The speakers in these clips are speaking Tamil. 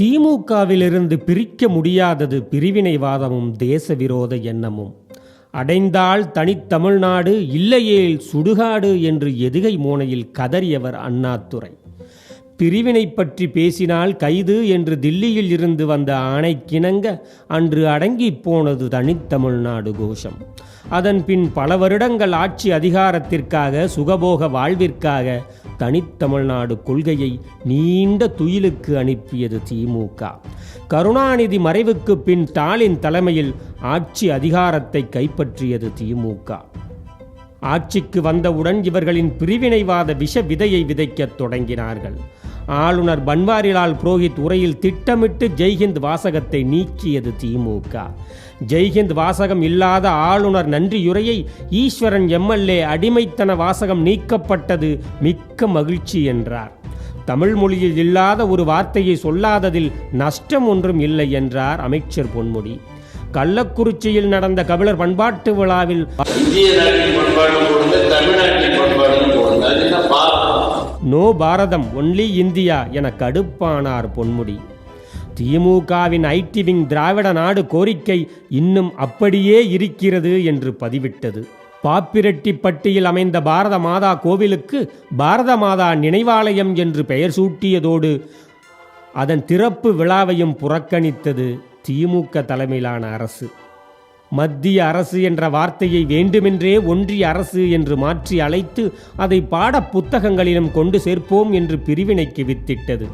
திமுகவிலிருந்து பிரிக்க முடியாதது பிரிவினைவாதமும் தேச விரோத எண்ணமும். அடைந்தால் தனித்தமிழ்நாடு இல்லையேல் சுடுகாடு என்று எதுகை மோனையில் கதறியவர் அண்ணாதுரை. பிரிவினை பற்றி பேசினால் கைது என்று தில்லியில் இருந்து வந்த ஆணை கிணங்க அன்று அடங்கிப் போனது தனித்தமிழ்நாடு கோஷம். அதன் பின் பல வருடங்கள் ஆட்சி அதிகாரத்திற்காக சுகபோக வாழ்விற்காக தனித்தமிழ்நாடு கொள்கையை நீண்ட துயிலுக்கு அனுப்பியது திமுக கருணாநிதி மறைவுக்கு பின் ஸ்டாலின் தலைமையில் ஆட்சி அதிகாரத்தை கைப்பற்றியது திமுக ஆட்சிக்கு வந்தவுடன் இவர்களின் பிரிவினைவாத விஷ விதையை விதைக்கத் தொடங்கினார்கள். ஆளுநர் பன்வாரிலால் புரோஹித் உரையில் திட்டமிட்டு ஜெய்ஹிந்த் வாசகத்தை நீக்கியது திமுக. ஜெய்ஹிந்த் வாசகம் இல்லாத ஆளுநர் நன்றியுரையை ஈஸ்வரன் எம்எல்ஏ அடிமைத்தன வாசகம் நீக்கப்பட்டது மிக்க மகிழ்ச்சி என்றார். தமிழ் மொழியில் இல்லாத ஒரு வார்த்தையை சொல்லாததில் நஷ்டம் ஒன்றும் இல்லை என்றார் அமைச்சர் பொன்முடி. கள்ளக்குறிச்சியில் நடந்த கபிலர் பண்பாட்டு விழாவில் நோ பாரதம் ஒன்லி இந்தியா என கடுப்பானார் பொன்முடி. திமுகவின் ஐடி விங் திராவிட நாடு கோரிக்கை இன்னும் அப்படியே இருக்கிறது என்று பதிவிட்டது. பாப்பிரெட்டிப்பட்டியில் அமைந்த பாரத மாதா கோவிலுக்கு பாரத மாதா நினைவாலயம் என்று பெயர் சூட்டியதோடு அதன் திறப்பு விழாவையும் புறக்கணித்தது. திமுக தலைமையிலான அரசு. மத்திய அரசு என்ற வார்த்தையை வேண்டுமென்றே ஒன்றிய அரசு என்று மாற்றி அழைத்து அதை பாடப் புத்தகங்களிலும் கொண்டு சேர்ப்போம் என்று பிரிவினைக்கு வித்திட்டது.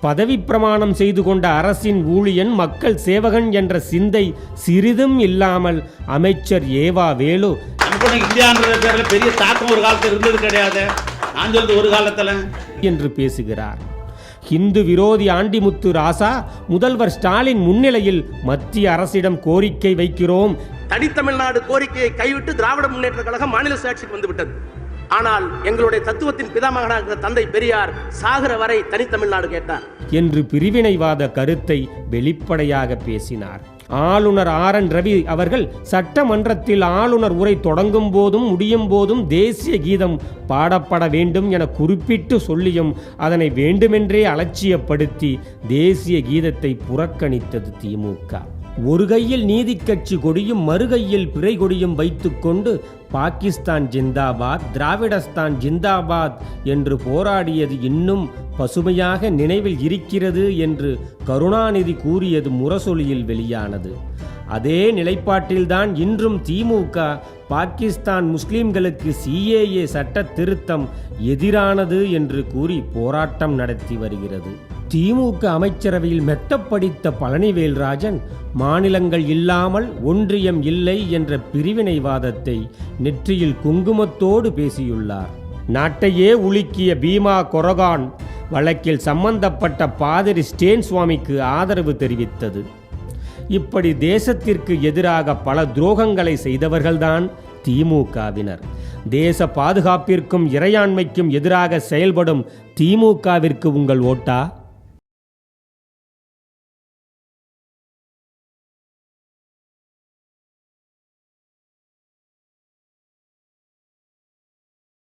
பதவி பிரமாணம் செய்து கொண்ட அரசின் ஊழியன் மக்கள் சேவகன் என்ற சிந்தை சிறிதும் இல்லாமல் அமைச்சர் ஏவா வேலு. இந்தியான்ற பெரிய தாக்கம் ஒரு காலத்துல இருந்தது கிடையாது. நான் சொல்றது ஒரு காலத்துல. என்று பேசுகிறார். ஹிந்து விரோதி ஆண்டிமுத்து ராசா முதல்வர் ஸ்டாலின் முன்னிலையில் மத்திய அரசிடம் கோரிக்கை வைக்கிறோம். தனித்தமிழ்நாடு கோரிக்கையை கைவிட்டு திராவிட முன்னேற்ற கழகம் மாநில சுயாட்சிக்கு வந்துவிட்டது. ஆனால் எங்களுடைய தத்துவத்தின் பிதாமகனாக தந்தை பெரியார் சாகர வரை தனித்தமிழ்நாடு கேட்டார். என்று பிரிவினைவாத கருத்தை வெளிப்படையாக பேசினார். ஆளுநர் ஆர் என் ரவி அவர்கள் சட்டமன்றத்தில் ஆளுநர் உரை தொடங்கும் போதும் முடியும் போதும் தேசிய கீதம் பாடப்பட வேண்டும் என குறிப்பிட்டு சொல்லியும் அதனை வேண்டுமென்றே அலட்சியப்படுத்தி தேசிய கீதத்தை புறக்கணித்தது திமுக ஒரு கையில் நீதிக்கட்சி கொடியும் மறுகையில் பிறை கொடியும் வைத்துக்கொண்டு பாகிஸ்தான் ஜிந்தாபாத் திராவிடஸ்தான் ஜிந்தாபாத் என்று போராடியது இன்னும் பசுமையாக நினைவில் இருக்கிறது என்று கருணாநிதி கூறியது முரசொலியில் வெளியானது. அதே நிலைப்பாட்டில்தான் இன்றும் திமுக பாகிஸ்தான் முஸ்லிம்களுக்கு சிஏஏ சட்ட திருத்தம் எதிரானது என்று கூறி போராட்டம் நடத்தி வருகிறது. திமுக அமைச்சரவையில் மெத்தப்படித்த பழனிவேல்ராஜன் மாநிலங்கள் இல்லாமல் ஒன்றியம் இல்லை என்ற பிரிவினைவாதத்தை நெற்றியில் குங்குமத்தோடு பேசியுள்ளார். நாட்டையே உலுக்கிய பீமா கொரகான் வழக்கில் சம்பந்தப்பட்ட பாதிரி ஸ்டேன் சுவாமிக்கு ஆதரவு தெரிவித்தது. இப்படி தேசத்திற்கு எதிராக பல துரோகங்களை செய்தவர்கள்தான் திமுகவினர். தேச பாதுகாப்பிற்கும் இறையாண்மைக்கும் எதிராக செயல்படும் திமுகவிற்கு உங்கள் ஓட்டா?